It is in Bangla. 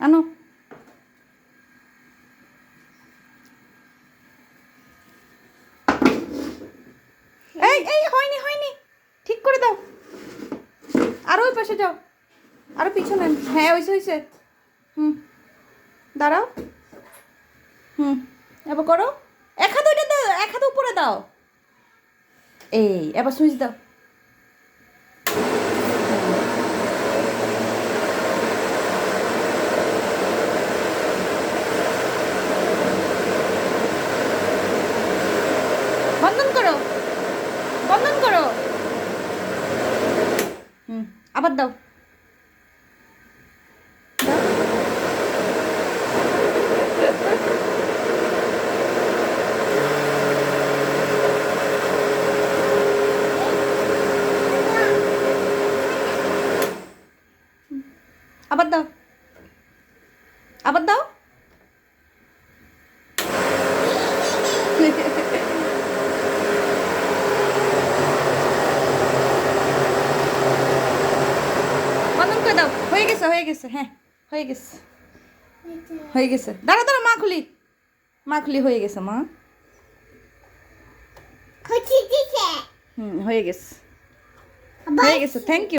আনো। এই এই, হয়নি হয়নি। ঠিক করে দাও। আরও ওই পাশে যাও। আরও পিছনে। হ্যাঁ হয়েছে হয়েছে হুম। দাঁড়াও। হুম। এবার করো। এক হাত ওইটা দাও, এক হাত উপরে দাও। এই, এবার সুইচ দাও। বন্ধন করো। বন্ধন করো। হুম আবার দাও। আবার দাও। আবার দাও বন্ধন করে দাও হয়ে গেছে হয়ে গেছে হ্যাঁ হয়ে গেছে। হয়ে গেছে। দাঁড়া দাঁড়া মা খুলি। মা খুলি হয়ে গেছে মা। হুম হয়ে গেছে। হয়ে গেছে থ্যাংক ইউ